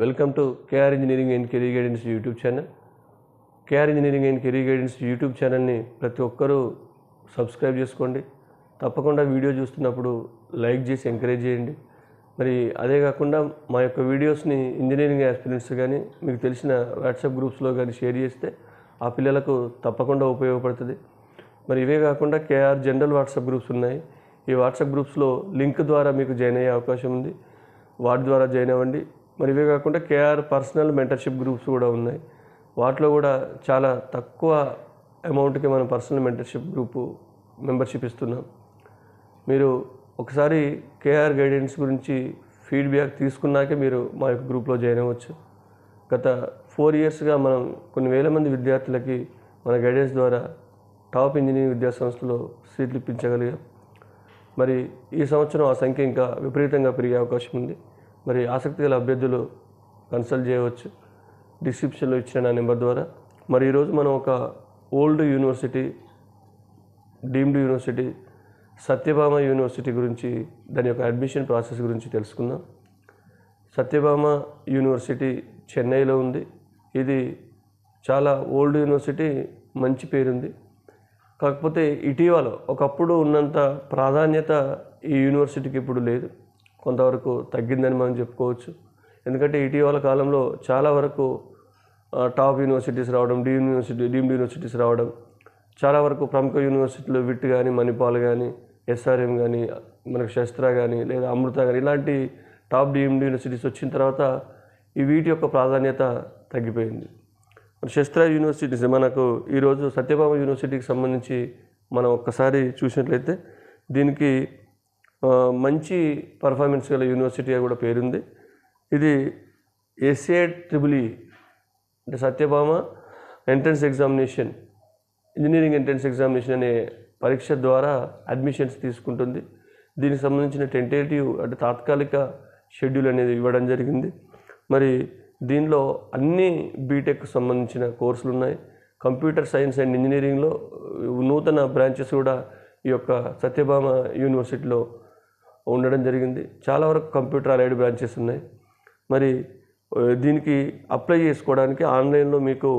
Welcome to KR engineering and career guidance YouTube channel KR engineering and career guidance YouTube ఛానల్ని ప్రతి ఒక్కరూ subscribe చేసుకోండి. తప్పకుండా video చూస్తున్నప్పుడు లైక్ చేసి ఎంకరేజ్ చేయండి. మరి అదే కాకుండా మా యొక్క వీడియోస్ని ఇంజనీరింగ్ ఆస్పిరెంట్స్ కానీ మీకు తెలిసిన వాట్సాప్ గ్రూప్స్లో కానీ షేర్ చేస్తే ఆ పిల్లలకు తప్పకుండా ఉపయోగపడుతుంది. మరి ఇవే కాకుండా కేఆర్ జనరల్ వాట్సాప్ గ్రూప్స్ ఉన్నాయి. ఈ వాట్సాప్ గ్రూప్స్లో లింక్ ద్వారా మీకు జాయిన్ అయ్యే అవకాశం ఉంది. వాటి ద్వారా జాయిన్ అవ్వండి. మరి ఇవే కాకుండా కేఆర్ పర్సనల్ మెంటర్షిప్ గ్రూప్స్ కూడా ఉన్నాయి. వాటిలో కూడా చాలా తక్కువ అమౌంట్కి మనం పర్సనల్ మెంటర్షిప్ గ్రూపు మెంబర్షిప్ ఇస్తున్నాం. మీరు ఒకసారి కేఆర్ గైడెన్స్ గురించి ఫీడ్బ్యాక్ తీసుకున్నాకే మీరు మా యొక్క గ్రూప్లో జాయిన్ అవ్వచ్చు. గత ఫోర్ ఇయర్స్గా మనం కొన్ని వేల మంది విద్యార్థులకి మన గైడెన్స్ ద్వారా టాప్ ఇంజనీరింగ్ విద్యా సంస్థలో సీట్లు ఇప్పించగలిగాం. మరి ఈ సంవత్సరం ఆ సంఖ్య ఇంకా విపరీతంగా పెరిగే అవకాశం ఉంది. మరి ఆసక్తి గల అభ్యర్థులు కన్సల్ట్ చేయవచ్చు. డిస్క్రిప్షన్లో ఇచ్చిన నా నెంబర్ ద్వారా. మరి ఈరోజు మనం ఒక old university deemed university Sathyabama university గురించి దాని యొక్క అడ్మిషన్ ప్రాసెస్ గురించి తెలుసుకుందాం. సత్యభామ యూనివర్సిటీ చెన్నైలో ఉంది. ఇది చాలా ఓల్డ్ యూనివర్సిటీ మంచి పేరుంది. కాకపోతే ఇటీవల ఒకప్పుడు ఉన్నంత ప్రాధాన్యత ఈ యూనివర్సిటీకి ఇప్పుడు లేదు. కొంతవరకు తగ్గిందని మనం చెప్పుకోవచ్చు. ఎందుకంటే ఇటీవల కాలంలో చాలా వరకు టాప్ యూనివర్సిటీస్ రావడం డీ యూనివర్సిటీ డీమ్డ్ యూనివర్సిటీస్ రావడం చాలా వరకు ప్రముఖ యూనివర్సిటీలు విట్ కానీ మణిపాల్ కానీ ఎస్ఆర్ఎం కానీ మనకు శస్త్ర కానీ లేదా అమృత కానీ ఇలాంటి టాప్ డీమ్డ్ యూనివర్సిటీస్ వచ్చిన తర్వాత ఈ వీటి యొక్క ప్రాధాన్యత తగ్గిపోయింది. శస్త్ర యూనివర్సిటీస్ మనకు ఈరోజు సత్యభామ యూనివర్సిటీకి సంబంధించి మనం ఒక్కసారి చూసినట్లయితే దీనికి మంచి పర్ఫార్మెన్స్ గల యూనివర్సిటీగా కూడా పేరుంది. ఇది ఎస్ఏ ట్రిబుల్ e అంటే Sathyabama entrance examination engineering entrance examination అనే పరీక్ష ద్వారా అడ్మిషన్స్ తీసుకుంటుంది. దీనికి సంబంధించిన టెంటేటివ్ అంటే తాత్కాలిక షెడ్యూల్ అనేది ఇవ్వడం జరిగింది. మరి దీనిలో అన్ని బీటెక్ సంబంధించిన కోర్సులు ఉన్నాయి. కంప్యూటర్ సైన్స్ అండ్ ఇంజనీరింగ్లో నూతన బ్రాంచెస్ కూడా ఈ యొక్క సత్యభామ యూనివర్సిటీలో ఉండడం జరిగింది. చాలా వరకు కంప్యూటర్ అలైడ్ బ్రాంచెస్ ఉన్నాయి. మరి దీనికి అప్లై చేసుకోవడానికి ఆన్లైన్లో మీకు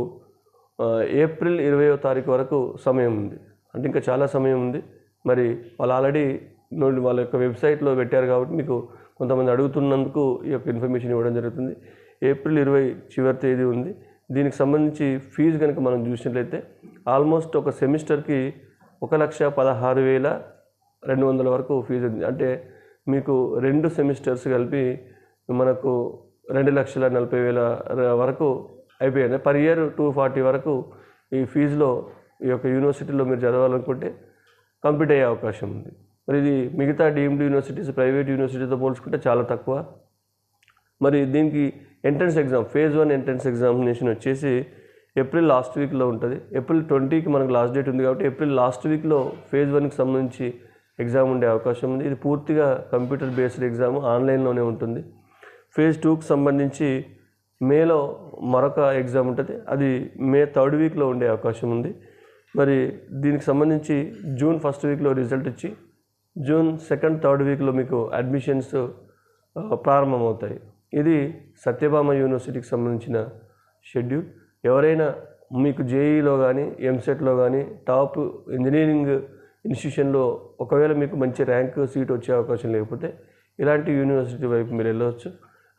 ఏప్రిల్ ఇరవయో తారీఖు వరకు సమయం ఉంది. అంటే ఇంకా చాలా సమయం ఉంది. మరి వాళ్ళు ఆల్రెడీ వాళ్ళ యొక్క వెబ్సైట్లో పెట్టారు కాబట్టి మీకు కొంతమంది అడుగుతున్నందుకు ఈ యొక్క ఇన్ఫర్మేషన్ ఇవ్వడం జరుగుతుంది. ఏప్రిల్ ఇరవై చివరి తేదీ ఉంది. దీనికి సంబంధించి ఫీజు కనుక మనం చూసినట్లయితే ఆల్మోస్ట్ ఒక సెమిస్టర్కి ఒక లక్ష పదహారు వేల రెండు వందల వరకు ఫీజు ఉంది. అంటే మీకు రెండు సెమిస్టర్స్ కలిపి మనకు రెండు లక్షల నలభై వేల వరకు అయిపోయాయి పర్ ఇయర్ టూ ఫార్టీ వరకు ఈ ఫీజులో ఈ యొక్క యూనివర్సిటీలో మీరు చదవాలనుకుంటే కంప్లీట్ అయ్యే అవకాశం ఉంది. మరి ఇది మిగతా డీమ్డ్ యూనివర్సిటీస్ ప్రైవేట్ యూనివర్సిటీతో పోల్చుకుంటే చాలా తక్కువ. మరి దీనికి entrance exam phase one entrance examination వచ్చేసి ఏప్రిల్ లాస్ట్ వీక్లో ఉంటుంది. ఏప్రిల్ ట్వంటీకి మనకు లాస్ట్ డేట్ ఉంది కాబట్టి ఏప్రిల్ లాస్ట్ వీక్లో ఫేజ్ వన్కి సంబంధించి ఎగ్జామ్ ఉండే అవకాశం ఉంది. ఇది పూర్తిగా కంప్యూటర్ బేస్డ్ ఎగ్జామ్ ఆన్లైన్లోనే ఉంటుంది. ఫేజ్ టూకి సంబంధించి మేలో మరొక ఎగ్జామ్ ఉంటుంది. అది మే థర్డ్ వీక్లో ఉండే అవకాశం ఉంది. మరి దీనికి సంబంధించి జూన్ ఫస్ట్ వీక్లో రిజల్ట్ ఇచ్చి జూన్ సెకండ్ థర్డ్ వీక్లో మీకు అడ్మిషన్స్ ప్రారంభమవుతాయి. ఇది సత్యభామ యూనివర్సిటీకి సంబంధించిన షెడ్యూల్. ఎవరైనా మీకు జేఈలో కానీ ఎంసెట్లో కానీ టాప్ ఇంజనీరింగ్ ఇన్స్టిట్యూషన్లో ఒకవేళ మీకు మంచి ర్యాంక్ సీట్ వచ్చే అవకాశం లేకపోతే ఇలాంటి యూనివర్సిటీ వైపు మీరు వెళ్ళవచ్చు.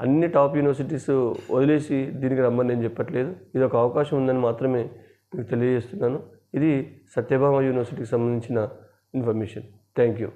అన్ని టాప్ యూనివర్సిటీస్ వదిలేసి దీనికి రమ్మని నేను చెప్పట్లేదు. ఇది ఒక అవకాశం ఉందని మాత్రమే మీకు తెలియజేస్తున్నాను. ఇది సత్యభామ యూనివర్సిటీకి సంబంధించిన ఇన్ఫర్మేషన్. Thank you.